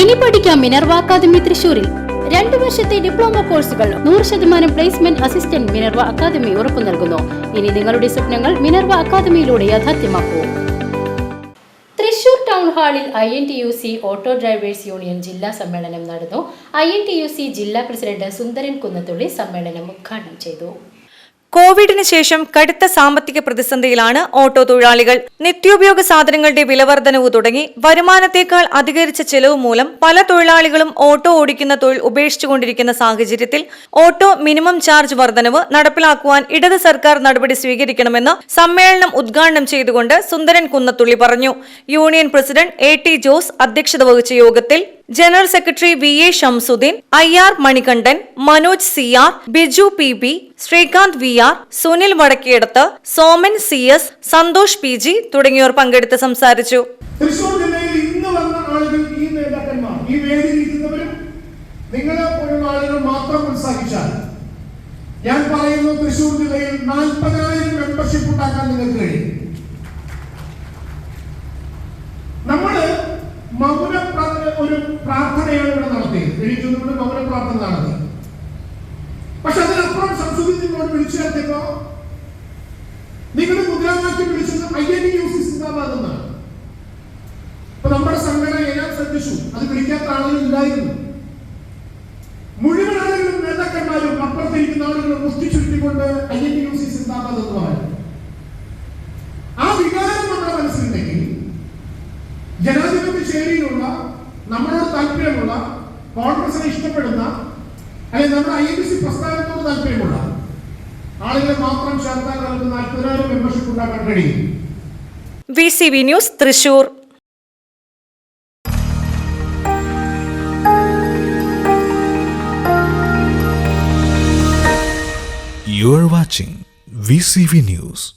ഇനി പഠിക്കാം Minerva academy തൃശൂരിൽ രണ്ടു വർഷത്തെ ഡിപ്ലോമ കോഴ്സുകൾ നൂറ് ശതമാനം പ്ലേസ്മെന്റ് അസിസ്റ്റന്റ് മിനർവ അക്കാദമി ഉറപ്പു നൽകുന്നു. ഇനി നിങ്ങളുടെ സ്വപ്നങ്ങൾ മിനർവ അക്കാദമിയിലൂടെ യാഥാർത്ഥ്യമാക്കൂ. തൃശൂർ ടൗൺ ഹാളിൽ I N T U C auto drivers union ജില്ലാ സമ്മേളനം നടന്നു. I N T U C ജില്ലാ പ്രസിഡന്റ് സുന്ദരൻ കുന്നത്തുള്ളി സമ്മേളനം ഉദ്ഘാടനം ചെയ്തു. കോവിഡിന് ശേഷം കടുത്ത സാമ്പത്തിക പ്രതിസന്ധിയിലാണ് ഓട്ടോ തൊഴിലാളികൾ. നിത്യോപയോഗ സാധനങ്ങളുടെ വിലവർദ്ധനവ് തുടങ്ങി വരുമാനത്തേക്കാൾ അധികരിച്ച ചെലവ് മൂലം പല തൊഴിലാളികളും ഓട്ടോ ഓടിക്കുന്ന തൊഴിൽ ഉപേക്ഷിച്ചുകൊണ്ടിരിക്കുന്ന സാഹചര്യത്തിൽ ഓട്ടോ മിനിമം ചാർജ് വർധനവ് നടപ്പിലാക്കുവാൻ ഇടത് സർക്കാർ നടപടി സ്വീകരിക്കണമെന്ന് സമ്മേളനം ഉദ്ഘാടനം ചെയ്തുകൊണ്ട് സുന്ദരൻ കുന്നത്തുള്ളി പറഞ്ഞു. Union president A T Jose അധ്യക്ഷത വഹിച്ച യോഗത്തിൽ general secretary V A Shamsuddin I R Manikandan Manoj C R Biju P B Sreekanth V R Sunil Vadakkedath Soman C S Santhosh P G തുടങ്ങിയവർ പങ്കെടുത്ത് സംസാരിച്ചു. തൃശൂർ ജില്ലയിൽ വന്ന ആളുകൾ ഈ നിങ്ങളെ മാത്രം ഞാൻ പറയുന്നു തൃശൂർ ജില്ലയിൽ നാൽപ്പതിനായിരം മെമ്പർഷിപ്പ് ഉണ്ടാക്കാൻ നിങ്ങൾക്ക് കഴിയും. നമ്മൾ മൗന ഒരു പ്രാർത്ഥനയാണ് ഇവിടെ നടത്തിയത്. എഴുതുന്നതുകൊണ്ട് മൗന പ്രാർത്ഥന നടത്തി. പക്ഷെ അതിനപ്പുറം സംസ്കൃതിയോട് വിളിച്ചു ചേർത്തപ്പോ നിങ്ങളുടെ മുദ്രാവാക്യം വിളിച്ചത് I N U C zindabad എന്നാണ്. അപ്പൊ നമ്മുടെ സംഘടന എല്ലാം ശ്രദ്ധിച്ചു. അത് വിളിക്കാത്ത ആളുകൾ ഉണ്ടായിരുന്നു മുഴുവൻ ആളുകളും നേതാക്കന്മാരും അപ്പുറത്തിരിക്കുന്ന ആളുകളും മുഷ്ടി ചുരുട്ടിക്കൊണ്ട് ഐ എൻ സിന്ദാബാദ് എന്ന് പറയും കോൺഗ്രസിനെ ഇഷ്ടപ്പെടുന്ന അല്ലെങ്കിൽ നമ്മുടെ ഐ ബി സി പ്രസ്ഥാനത്തോട് താല്പര്യമുള്ള ആളുകളെ മാത്രം ചേർത്താൽ നമുക്ക് നാൽപ്പതിനായിരം മെമ്പർഷിപ്പ് ഉണ്ടാക്കാൻ കഴിയും V C V news Thrissur You are watching VCV News.